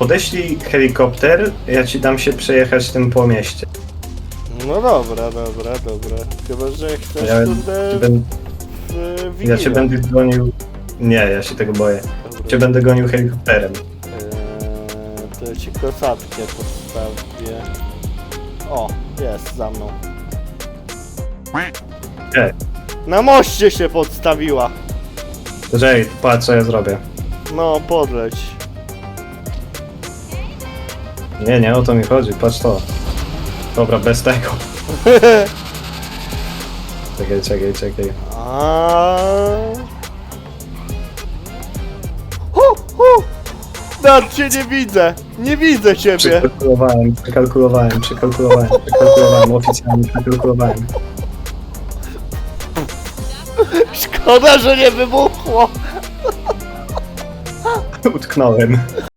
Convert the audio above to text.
podeślij helikopter, ja ci dam się przejechać tym po mieście. No dobra, dobra, dobra. Chyba, że chcesz, Ja, kurde, cię ben, w ja cię będę gonił... Nie, ja się tego boję. Dobra. Cię będę gonił helikopterem. Eee, to ja ci kosatkę postawię. O, jest za mną. Ej, Na moście się podstawiła. Rej, patrz co ja zrobię. No, podleć. Nie, nie o to mi chodzi, patrz to. Dobra, bez tego. Czekaj, czekaj, czekaj. Hu, hu! Nad cię nie widzę! Nie widzę ciebie! Przekalkulowałem, przekalkulowałem, przekalkulowałem, przekalkulowałem, oficjalnie przekalkulowałem. Szkoda, że nie wybuchło! Utknąłem.